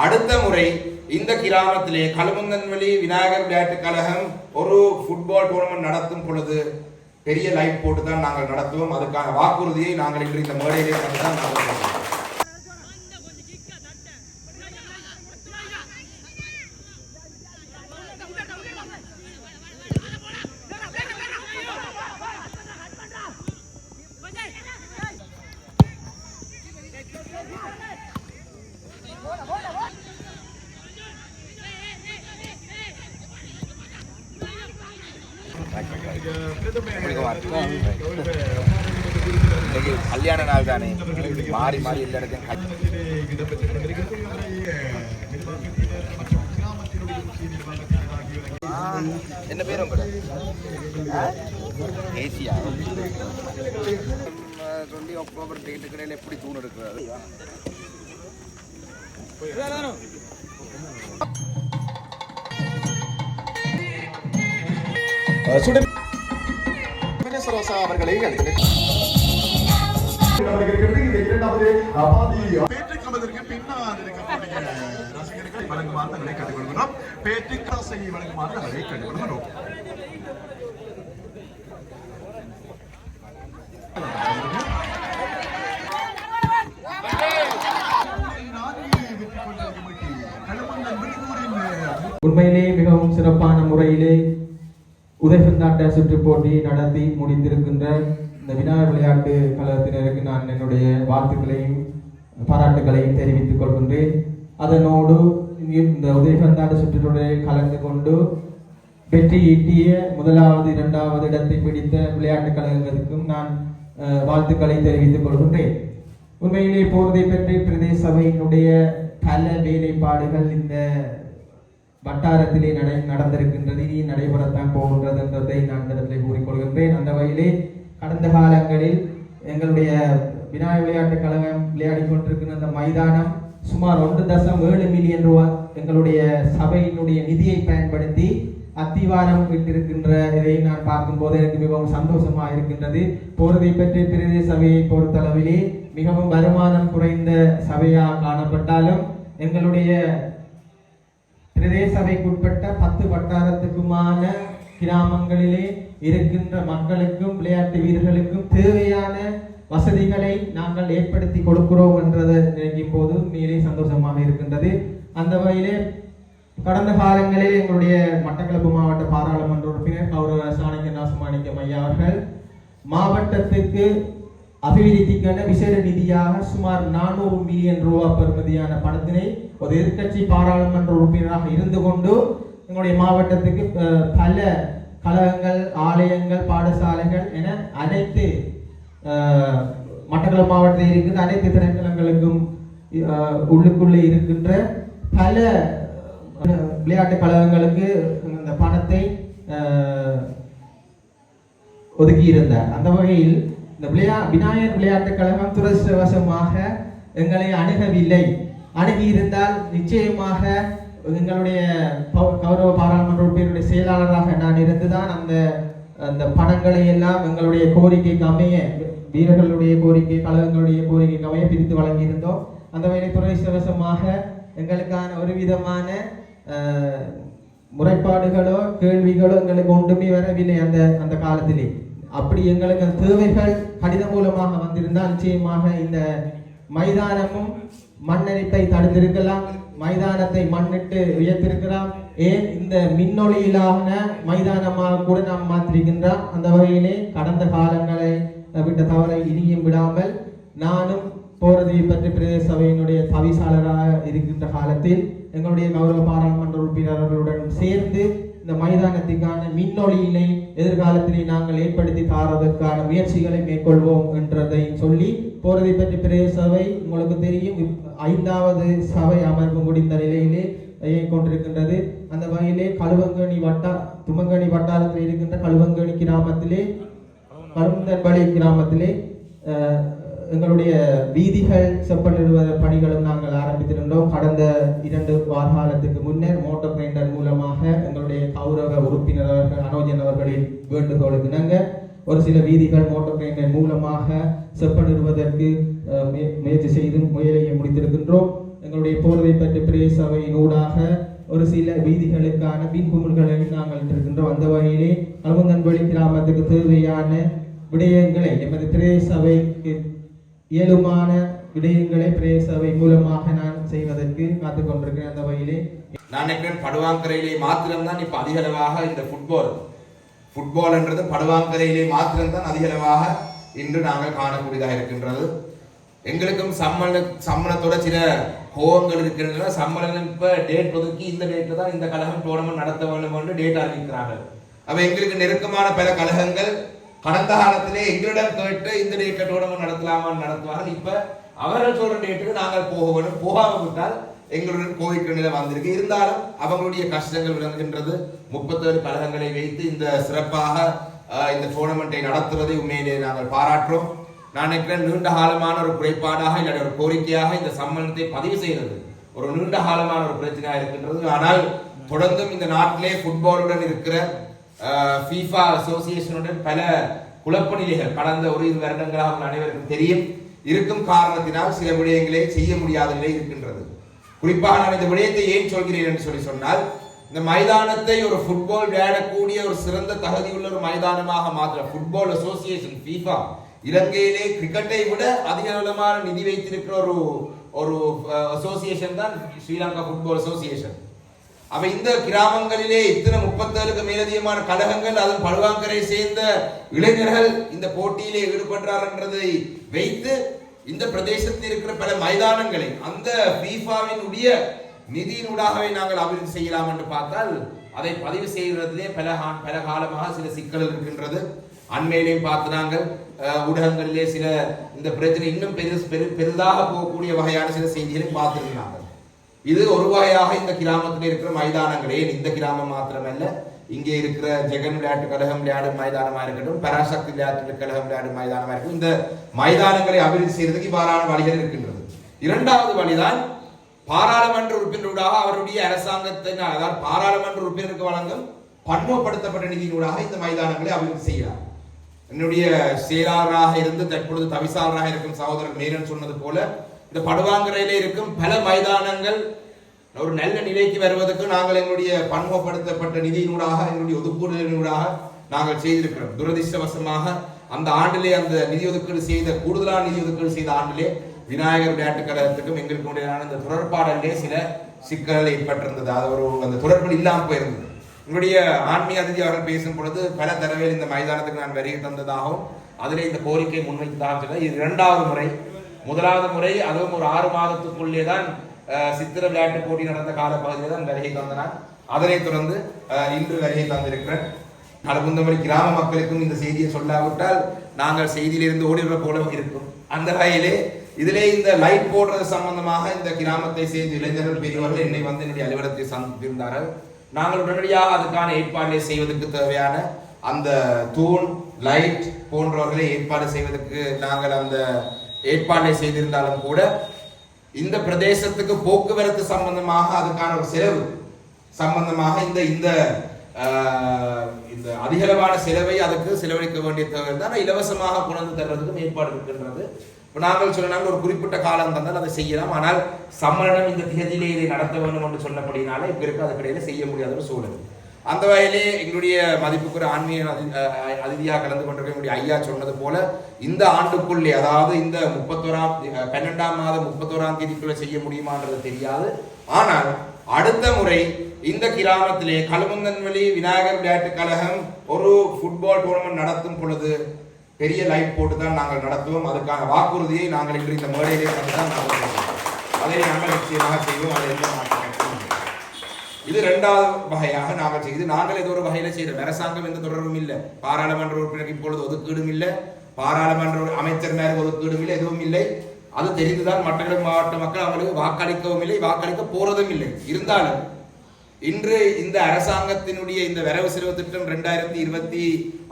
அடுத்த முறை இந்த கிராமத்திலே கழுமுந்தன்வெளி விநாயகர் விளையாட்டு கழகம் ஒரு ஃபுட்பால் டூர்னமெண்ட் நடத்தும் பொழுது பெரிய லைட் போட்டு தான் நாங்கள் நடத்துவோம். அதுக்கான வாக்குறுதியை நாங்கள் இன்று இந்த மேடையிலே தான் நாங்கள் இன்னைக்கு கல்யாண நாள் தானே மாறி மாறி எல்லா இடத்தையும் கல்- என்ன பேர் உங்களோட ஏசியா சொல்லி அக்டோபர் டேட்டு கடையில் எப்படி தூண் எடுக்கிறாரு சுடன் சரோசா அவர்களை அழைக்கிறேன். அவர்களுக்கு இந்த இரண்டாவது பாதி பேட்ரிக் அமர்ந்திருக்கு பின்னால் இருக்கக்கூடிய ரசிகர்களை வழங்குமாறு உதயசந்தாட்ட சுற்று போட்டி நடத்தி முடித்திருக்கின்ற இந்த விநாயகர் விளையாட்டு கழகத்தினருக்கு நான் என்னுடைய வாழ்த்துக்களையும் பாராட்டுகளையும் தெரிவித்துக் கொள்கின்றேன். அதனோடு இந்த உதயசந்தாட்ட சுற்றுடைய கலந்து கொண்டு வெற்றி ஈட்டிய முதலாவது இரண்டாவது இடத்தை பிடித்த விளையாட்டு கழகங்களுக்கும் நான் வாழ்த்துக்களை தெரிவித்துக் கொள்கின்றேன். உண்மையிலே போர்தை பற்றி பிரதேச சபையினுடைய பல வேலைப்பாடுகள் இந்த வட்டாரத்திலே நடை நடந்திருக்கின்றது. இனி நடைபெறத்தான் போகின்றது என்றதை நான் இந்த இடத்திலே கூறிக்கொள்கின்றேன். அந்த வகையிலே கடந்த காலங்களில் எங்களுடைய விநாயகர் விளையாட்டுக் கழகம் விளையாடி கொண்டிருக்கின்ற அந்த மைதானம் சுமார் ஒன்று தசம் ஏழு மில்லியன் ரூபாய் எங்களுடைய சபையினுடைய நிதியை பயன்படுத்தி அத்திவாரம் விட்டிருக்கின்ற இதை நான் பார்க்கும்போது எனக்கு மிகவும் சந்தோஷமாக இருக்கின்றது. போறதை பற்றி பிரதேச சபையை பொறுத்தளவிலே மிகவும் வருமானம் குறைந்த சபையாக காணப்பட்டாலும் எங்களுடைய பிரதேச சபைக்குட்பட்ட பத்து வட்டாரத்துக்குமான கிராமங்களிலே இருக்கின்ற மக்களுக்கும் விளையாட்டு வீரர்களுக்கும் தேவையான வசதிகளை நாங்கள் ஏற்படுத்தி கொடுக்கிறோம் என்றதை நினைக்கும் போது மேலே சந்தோஷமாக இருக்கின்றது. அந்த வகையிலே கடந்த காலங்களில் எங்களுடைய மட்டக்களப்பு மாவட்ட பாராளுமன்ற உறுப்பினர் கௌரவ சாணிக்க நாசமாணிக்கம் ஐயா அவர்கள் மாவட்டத்துக்கு அபிவிருத்திக்கான விசேட நிதியாக சுமார் நானூறு மில்லியன் ரூபா பெறுமதியான பணத்தினை ஒரு எதிர்க்கட்சி பாராளுமன்ற உறுப்பினராக இருந்து கொண்டு எங்களுடைய மாவட்டத்துக்கு பல கழகங்கள் ஆலயங்கள் பாடசாலைகள் என அனைத்து மட்டக்களப்பு மாவட்டத்தில் இருக்கின்ற அனைத்து திணைக்களங்களுக்கும் உள்ளுக்குள்ளே இருக்கின்ற பல விளையாட்டு கழகங்களுக்கு அந்த பணத்தை ஒதுக்கியிருந்தார். ஒதுக்கி இருந்தார் அந்த வகையில் இந்த விளையா விநாயகர் விளையாட்டுக் கழகம் துரதிருஷ்டவசமாக எங்களை அணுகவில்லை. அணுகி இருந்தால் நிச்சயமாக எங்களுடைய கௌரவ பாராளுமன்ற உறுப்பினருடைய செயலாளராக நான் இருந்துதான் அந்த அந்த பணங்களை எல்லாம் எங்களுடைய கோரிக்கைக்கு அமைய வீரர்களுடைய கோரிக்கை கழகங்களுடைய கோரிக்கைக்கு அமைய பிரித்து வழங்கியிருந்தோம். அந்த வகையில் துரதிருஷ்டவசமாக எங்களுக்கான ஒரு விதமான முறைப்பாடுகளோ கேள்விகளோ எங்களுக்கு ஒன்றுமே வரவில்லை அந்த அந்த காலத்திலே. அப்படி எங்களுக்கு தேவைகள் கடிதம் மூலமாக வந்திருந்தால் நிச்சயமாக இந்த மைதானமும் மண்ணரிப்பை தடுத்திருக்கலாம் மைதானத்தை மண்ணிட்டு உயர்த்திருக்கிறார் ஏன்? இந்த மின்னொளியிலான மைதானமாக கூட நாம் மாற்றிருக்கின்றார் அந்த வகையிலே கடந்த காலங்களை விட்ட தவறை இனியும் விடாமல் நானும் போரதி பற்றி பிரதேச சபையினுடைய தவிசாளராக இருக்கின்ற காலத்தில் எங்களுடைய கௌரவ பாராளுமன்ற உறுப்பினர்களுடன் சேர்ந்து இந்த மைதானத்திற்கான மின்னொளியினை எதிர்காலத்திலே நாங்கள் ஏற்படுத்தி தாரதற்கான முயற்சிகளை மேற்கொள்வோம் என்றதை சொல்லி போறதை பற்றி பெரிய சபை உங்களுக்கு தெரியும். இப்- ஐந்தாவது சபை அமர்வு முடிந்த நிலையிலே இயங்கிக் கொண்டிருக்கின்றது. அந்த வகையிலே கழுவங்கணி வட்டா துமங்கணி வட்டாரத்தில் இருக்கின்ற கழுவங்கணி கிராமத்திலே கருந்தன்பளி கிராமத்திலே எங்களுடைய வீதிகள் செப்பனிடுவத பணிகளும் நாங்கள் ஆரம்பித்திருந்தோம். கடந்த இரண்டு வாரகாலத்துக்கு முன்னர் மோட்டார் கிரைண்டர் மூலமாக எங்களுடைய கௌரவ உறுப்பினர் அவர்கள் அனோஜன் அவர்களின் வேண்டுகோளுக்கு நாங்கள் ஒரு சில வீதிகள் மோட்டர் கிரைண்டர் மூலமாக செப்பனிடுவதற்கு அஹ், முயற்சி செய்து முயலையை முடித்திருக்கின்றோம். எங்களுடைய போர்வை பற்றி பிரே சபையின் ஊடாக ஒரு சில வீதிகளுக்கான மீன்குமிழ்களை நாங்கள் இருக்கின்றோம் அந்த வகையிலே அழுகுந்தன்பள்ளி கிராமத்துக்கு தேவையான விடயங்களை எமது பிரேசபைக்கு இயலுமான விடயங்களை பிரேசவை மூலமாக நான் செய்வதற்கு காத்துக் கொண்டிருக்கிறேன். அந்த வகையிலே நான் நினைக்கிறேன் படுவாங்கரையிலே மாத்திரம்தான் இப்போ அதிக அளவாக இந்த ஃபுட்பால் ஃபுட்பால்ன்றது படுவாங்கரையிலே மாத்திரம்தான் அதிகளவாக இன்று நாங்கள் காணக்கூடியதாக இருக்கின்றது. எங்களுக்கும் சம்மள சம்மளத்தோட சில கோபங்கள் இருக்கின்றன. சம்மளம் இப்போ டேட் ஒதுக்கி இந்த டேட்டில் தான் இந்த கழகம் டோர்னமெண்ட் நடத்த வேண்டும் என்று டேட் அறிவிக்கிறார்கள். அப்ப எங்களுக்கு நெருக்கமான பல கழகங்கள் கடந்த காலத்திலே எங்களிடம் கேட்டு இந்த டேட்டில் டோர்னமெண்ட் நடத்தலாமான்னு நடத்துவார்கள். இப்போ அவர்கள் சொல்ற டேட்டுக்கு நாங்கள் போக வேண்டும். போகாம விட்டால் எங்களுடன் கோவிக்க நிலை வந்திருக்கு இருந்தாலும் அவங்களுடைய கஷ்டங்கள் விளங்குகின்றது. முப்பத்தேழு கழகங்களை வைத்து இந்த சிறப்பாக இந்த டோர்னமெண்ட்டை நடத்துவதை உண்மையிலே நாங்கள் பாராட்டுறோம். நான் நினைக்கிறேன் நீண்ட காலமான ஒரு குறைபாடாக இல்லை ஒரு கோரிக்கையாக இந்த சம்மேளனத்தை பதிவு செய்கிறது. ஒரு நீண்ட காலமான ஒரு பிரச்சனையாக இருக்கின்றது. ஆனால் தொடர்ந்தும் இந்த நாட்டிலே ஃபுட்பாலுடன் இருக்கிற ஃபீஃபா அசோசியேஷனுடன் பல குழப்ப நிலைகள் கடந்த ஒரு இரு வருடங்களாக அனைவருக்கும் தெரியும். இருக்கும் காரணத்தினால் சில விடயங்களை செய்ய முடியாத நிலை இருக்கின்றது. குறிப்பாக நான் இந்த விடயத்தை ஏன் சொல்கிறேன் என்று சொல்லி சொன்னால் இந்த மைதானத்தை ஒரு ஃபுட்பால் விளையாடக்கூடிய ஒரு சிறந்த தகுதியுள்ள ஒரு மைதானமாக மாற்ற ஃபுட்பால் அசோசியேஷன் ஃபீஃபா இலங்கையிலே கிரிக்கெட்டை விட அதிக அளவான நிதி வைத்திருக்கிற ஒரு ஒரு அசோசியேஷன் தான் ஸ்ரீலங்கா ஃபுட்பால் அசோசியேஷன் அவ இந்த கிராமங்களிலே இத்தனை முப்பத்தேழுக்கு மேலதிகமான கழகங்கள் அதன் பழுவாங்கரை சேர்ந்த இளைஞர்கள் இந்த போட்டியிலே ஈடுபடுறார்ன்றதை வைத்து இந்த பிரதேசத்தில் இருக்கிற பல மைதானங்களை அந்த பீஃபாவினுடைய உடைய நிதியினூடாகவே நாங்கள் அபிவிருத்தி செய்யலாம் என்று பார்த்தால் அதை பதிவு செய்கிறதுலே பல பல காலமாக சில சிக்கல்கள் இருக்கின்றது. அண்மையிலையும் பார்த்து நாங்கள் ஊடகங்களிலே சில இந்த பிரச்சனை இன்னும் பெரு பெரு- பெரிதாக போகக்கூடிய வகையான சில செய்திகளையும் பார்த்திருக்கிறாங்க இது ஒரு வகையாக இந்த கிராமத்தில் இருக்கிற மைதானங்கள் ஏன் இந்த கிராமம் மாத்திரமல்ல இங்கே இருக்கிற ஜெகன் விளையாட்டு கழகம் விளையாடும் மைதானமா இருக்கட்டும் பராசக்தி விளையாட்டு கழகம் விளையாடும் மைதானமா இருக்கட்டும் இந்த மைதானங்களை அபிவிருத்தி செய்யறதுக்கு இவ்வாறான வழிகள் இருக்கின்றது. இரண்டாவது வழிதான் பாராளுமன்ற உறுப்பினர்களாக அவருடைய அரசாங்கத்தினால் அதாவது பாராளுமன்ற உறுப்பினருக்கு வழங்கும் பன்முகப்படுத்தப்பட்ட நிதியினூடாக இந்த மைதானங்களை அபிவிருத்தி செய்யலாம் என்னுடைய செயலாளராக இருந்து தற்பொழுது தவிசாளராக இருக்கும் சகோதரர் மேரன் சொன்னது போல இந்த படுவாங்கரையிலே இருக்கும் பல மைதானங்கள் ஒரு நல்ல நிலைக்கு வருவதற்கு நாங்கள் எங்களுடைய பன்முகப்படுத்தப்பட்ட நிதியினூடாக எங்களுடைய ஒதுக்கீடுகளினூடாக நாங்கள் செய்திருக்கிறோம். துரதிர்ஷ்டவசமாக அந்த ஆண்டிலே அந்த நிதி ஒதுக்கீடு செய்த கூடுதலான நிதி ஒதுக்கீடு செய்த ஆண்டிலே விநாயகர் விளையாட்டுக் கழகத்துக்கும் எங்களுக்கு இடையிலான இந்த தொடர்பாடலே சில சிக்கல்கள் ஏற்பட்டிருந்தது. அது ஒரு அந்த தொடர்பு இல்லாமல் போயிருந்தது. உங்களுடைய ஆன்மீக அதிதி அவர்கள் பேசும் பொழுது பல தடவையில் இந்த மைதானத்துக்கு நான் வருகை தந்ததாகவும் அதிலே இந்த கோரிக்கை முன்வைத்ததாக சொன்னார். இது இரண்டாவது முறை. முதலாவது முறை அதுவும் ஒரு ஆறு மாதத்துக்குள்ளே தான் சித்திர விளையாட்டு போட்டி நடந்த காலப்பகுதியில் தான் வருகை தந்தனார். அதனைத் தொடர்ந்து இன்று வருகை தந்திருக்கிறேன் கலபுந்தமரி கிராம மக்களுக்கும் இந்த செய்தியை சொல்லாவிட்டால் நாங்கள் செய்தியிலிருந்து ஓடிடுற போல இருக்கும். அந்த வகையிலே இதிலே இந்த லைட் போடுறது சம்பந்தமாக இந்த கிராமத்தை சேர்ந்த இளைஞர்கள் பெரியவர்கள் என்னை வந்து என்னுடைய அலுவலகத்தை சந்தித்திருந்தார்கள். நாங்கள் உடனடியாக அதுக்கான ஏற்பாடுகளை செய்வதற்கு தேவையான அந்த தூண் லைட் போன்றவர்களை ஏற்பாடு செய்வதற்கு நாங்கள் அந்த ஏற்பாடுகளை செய்திருந்தாலும் கூட இந்த பிரதேசத்துக்கு போக்குவரத்து சம்பந்தமாக அதுக்கான ஒரு செலவு. சம்பந்தமாக இந்த இந்த இந்த அதிகளவான செலவை அதுக்கு செலவழிக்க வேண்டிய தேவை தான் இலவசமாக கொண்டு தர்றதுக்கும் ஏற்பாடு இருக்கின்றது. இப்போ நாங்கள் சொல்லினாங்க ஒரு குறிப்பிட்ட காலம் தந்தால் அதை செய்யலாம். ஆனால் சம்மரணம் இந்த திகதியிலே இதை நடத்த வேண்டும் என்று சொன்னபடினால இப்போ இருக்க அதுக்கிடையில செய்ய முடியாத ஒரு சூழல். அந்த வகையிலே எங்களுடைய மதிப்புக்குரிய ஆன்மீக அதிதியாக கலந்து கொண்டிருக்க ஐயா சொன்னது போல இந்த ஆண்டுக்குள்ளே அதாவது இந்த முப்பத்தோராம் பன்னெண்டாம் மாதம் முப்பத்தோராம் தேதிக்குள்ள செய்ய முடியுமான்றது தெரியாது. ஆனால் அடுத்த முறை இந்த கிராமத்திலே கழுமந்தன்வெளி விநாயகர் விளையாட்டுக் கழகம் ஒரு ஃபுட்பால் டோர்னமெண்ட் நடத்தும் பொழுது பெரிய லைட் போட்டு தான் நாங்கள் நடத்துவோம். அதுக்கான வாக்குறுதியை நாங்கள் இன்று இந்த மேடையிலே கண்டு தான் நாங்கள் அதை நாங்கள் நிச்சயமாக செய்வோம். அதை எந்த இது ரெண்டாவது வகையாக நாங்கள் செய்து நாங்கள் ஏதோ ஒரு வகையில செய்யறோம். அரசாங்கம் எந்த தொடர்பும் இல்லை. பாராளுமன்ற உறுப்பினர் இப்பொழுது ஒதுக்கீடும் இல்லை. பாராளுமன்ற அமைச்சர் மேல ஒதுக்கீடும் இல்லை எதுவும் இல்லை. அது தெரிந்துதான் மட்டக்களப்பு மாவட்ட மக்கள் அவங்களுக்கு வாக்களிக்கவும் இல்லை வாக்களிக்க போறதும் இல்லை. இருந்தாலும் இன்று இந்த அரசாங்கத்தினுடைய இந்த வரவு செலவு திட்டம் ரெண்டாயிரத்தி இருபத்தி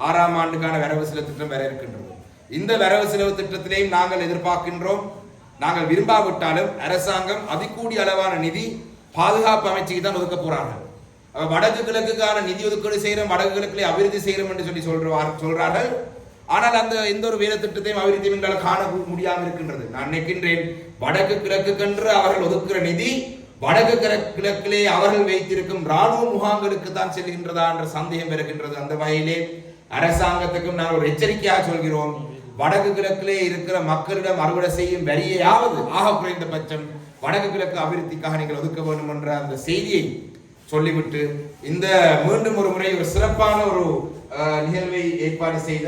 ஆறாம் ஆண்டுக்கான வரவு செலவு திட்டம் வர இருக்கின்றது. இந்த வரவு செலவு திட்டத்திலேயும் நாங்கள் எதிர்பார்க்கின்றோம். நாங்கள் விரும்பாவிட்டாலும் அரசாங்கம் அதிகூடிய அளவான நிதி பாதுகாப்பு அமைச்சுக்கு தான் ஒதுக்க போறாங்க. வடக்கு கிழக்குக்கான நிதி ஒதுக்கீடு செய்யறோம் வடக்கு கிழக்கில் அபிவிருத்தி செய்யறோம் என்று சொல்லி சொல்றார் சொல்றார்கள். ஆனால் அந்த எந்த ஒரு வேலை திட்டத்தையும் அபிவிருத்தியும் எங்களால் காண முடியாமல் இருக்கின்றது. நான் நினைக்கின்றேன் வடக்கு கிழக்குக்கென்று அவர்கள் ஒதுக்குற நிதி வடக்கு கிழக்கு- கிழக்கிலே அவர்கள் வைத்திருக்கும் ராணுவ முகாம்களுக்கு தான் செல்கின்றதா என்ற சந்தேகம் வருகின்றது. அந்த வகையிலே அரசாங்கத்துக்கும் நான் ஒரு எச்சரிக்கையாக சொல்கிறோம். வடக்கு கிழக்கிலே இருக்கிற மக்களிடம் அறுவடை செய்யும் வரியையாவது ஆக குறைந்தபட்சம் வடக்கு கிழக்கு அபிவிருத்திக்காக நீங்கள் ஒதுக்க வேண்டும் என்ற அந்த செய்தியை சொல்லிவிட்டு இந்த மீண்டும் ஒரு முறை ஒரு சிறப்பான ஒரு நிகழ்வை ஏற்பாடு செய்த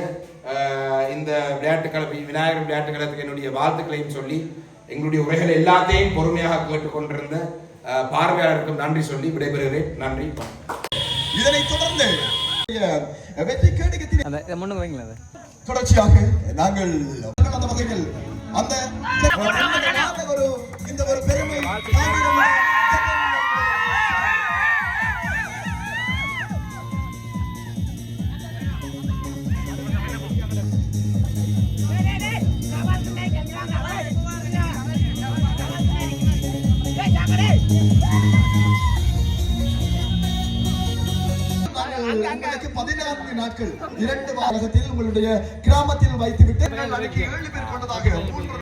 அஹ், இந்த விளையாட்டுக்கள விநாயகர் விளையாட்டுக்களத்துக்கு என்னுடைய வாழ்த்துக்களையும் சொல்லி எங்களுடைய உரைகள் எல்லாத்தையும் பொறுமையாக கேட்டுக்கொண்டிருந்த அஹ், பார்வையாளருக்கும் நன்றி சொல்லி விடைபெறுகிறேன் நன்றி. இதனைத் தொடர்ந்து வெற்றி கேடகத்தின் தொடர்ச்சியாக நாங்கள் அந்த வகையில் அந்த ஒரு இந்த ஒரு பெருமை நாங்கள் உங்களுக்கு பதினான்கு நாட்கள் இரண்டு வாரத்தில் உங்களுடைய கிராமத்தில் வைத்துவிட்டு ஏழு பேர் கொண்டதாக